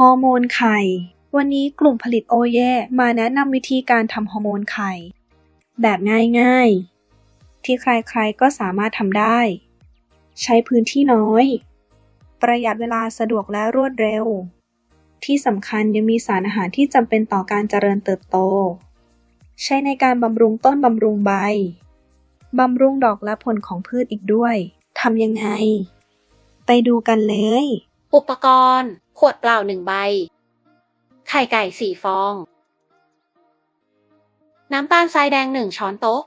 ฮอร์โมนไข่ วันนี้กลุ่มผลิตโอเย่มาแนะนำวิธีการทำฮอร์โมนไข่ แบบง่ายๆ ที่ใครๆก็สามารถทำได้ ใช้พื้นที่น้อย ประหยัดเวลาสะดวกและรวดเร็ว ที่สำคัญยังมีสารอาหารที่จำเป็นต่อการเจริญเติบโต ใช้ในการบำรุงต้นบำรุงใบบำรุงดอกและผลของพืชอีกด้วย ทำยังไง ไปดูกันเลย อุปกรณ์ ขวดเปล่าหนึ่งใบ ไข่ไก่สี่ฟอง น้ำตาลทรายแดงหนึ่งช้อนโต๊ะ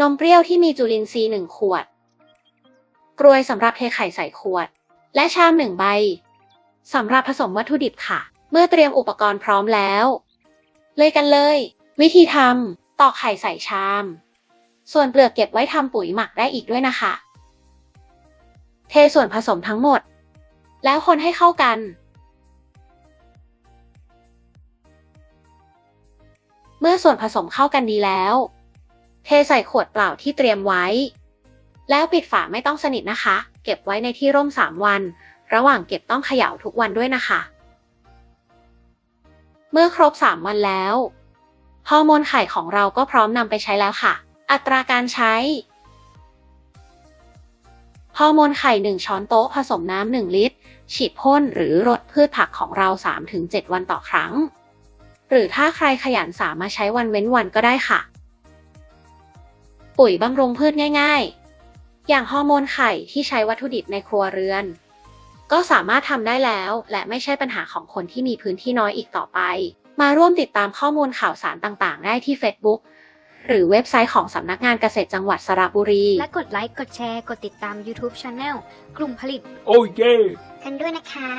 นมเปรี้ยวที่มีจุลินทรีย์หนึ่งขวด กรวยสำหรับเทไข่ใส่ขวด และชามหนึ่งใบสำหรับผสมวัตถุดิบค่ะ เมื่อเตรียมอุปกรณ์พร้อมแล้ว เลยกันเลย วิธีทำตอกไข่ใส่ชาม ส่วนเปลือกเก็บไว้ทำปุ๋ยหมักได้อีกด้วยนะคะ เทส่วนผสมทั้งหมด แล้วคนให้เข้ากัน เมื่อส่วนผสมเข้ากันดีแล้ว เทใส่ขวดเปล่าที่เตรียมไว้ แล้วปิดฝาไม่ต้องสนิทนะคะ เก็บไว้ในที่ร่ม 3 วัน ระหว่างเก็บต้องเขย่าทุกวันด้วยนะคะ เมื่อครบ 3 วันแล้วฮอร์โมนไข่ของเราก็พร้อมนำไปใช้แล้วค่ะ อัตราการใช้ ฮอร์โมนไข่ 1 ช้อนโต๊ะผสมน้ำ 1 ลิตร ฉีดพ่นหรือรดพืชผักของเรา 3-7 วันต่อครั้ง หรือถ้าใครขยันสามารถใช้วันเว้นวันก็ได้ค่ะ ปุ๋ยบำรุงพืชง่าย ๆ อย่างฮอร์โมนไข่ที่ใช้วัตถุดิบในครัวเรือน ก็สามารถทำได้แล้ว และไม่ใช่ปัญหาของคนที่มีพื้นที่น้อยอีกต่อไป มาร่วมติดตามข้อมูลข่าวสารต่างๆ ได้ที่ Facebook หรือเว็บไซต์ของสำนักงานเกษตรจังหวัดสระบุรี และกดไลค์ กดแชร์ กดติดตาม YouTube Channel กลุ่มผลิต Oh yeah! กันด้วยนะคะ